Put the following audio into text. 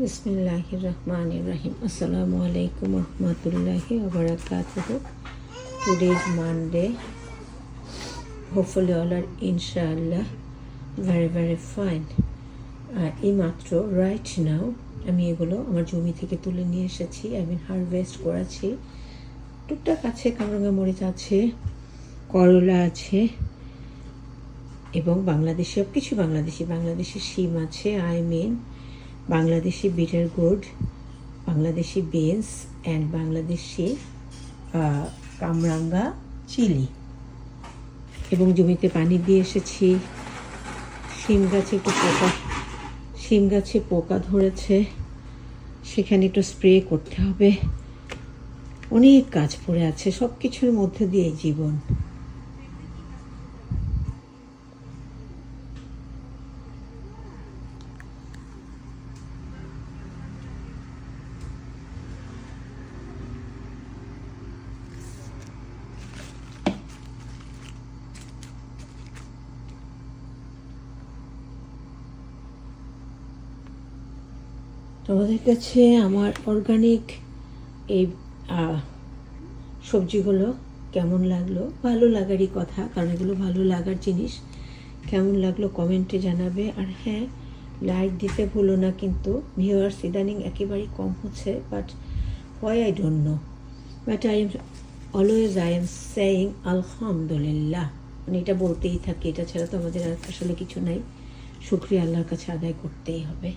বিসমিল্লাহ রহমান রাহিম আসসালামু আলাইকুম রহমতুল্লাহ ওবরাকাতুহ today is Monday hopefully all are ইনশাআল্লাহ ভেরি ভেরি ফাইন এইমাত্র রাইট নাও আমি এগুলো আমার জমি থেকে তুলে নিয়ে এসেছি আমি হারভেস্ট করেছি। টুকটাক আছে, কামরাঙ্গা মরিচ আছে, করলা আছে এবং বাংলাদেশি কিছু বাংলাদেশি। বাংলাদেশি শিম আছে I mean Bangladeshi bitter gourd, Bangladeshi beans and Bangladeshi কামরাঙ্গা চিলি। এবং জমিতে পানি দিয়ে এসেছি। শিম গাছে একটু পোকা, শিম গাছে পোকা ধরেছে। সেখানে একটু স্প্রে করতে হবে। অনেক কাজ পড়ে আছে সব কিছুর মধ্যে দিয়ে জীবন। তোমাদের কাছে আমার অর্গানিক এই সবজিগুলো কেমন লাগল? ভালো লাগারই কথা, কারণ এগুলো ভালো লাগার জিনিস। কেমন লাগল কমেন্টে জানাবে। আর হ্যাঁ লাইক দিতে ভুলো না কিন্তু। ভিউয়ার্স ইদানিং একেবারেই কম হচ্ছে but why I don't know but I am always I am saying আলহামদুলিল্লাহ মানে এটা বলতেই থাকি, এটা ছাড়া তো আমাদের আর আসলে কিছু নাই। শুক্রিয়া আল্লাহর কাছে আদায় করতেই হবে।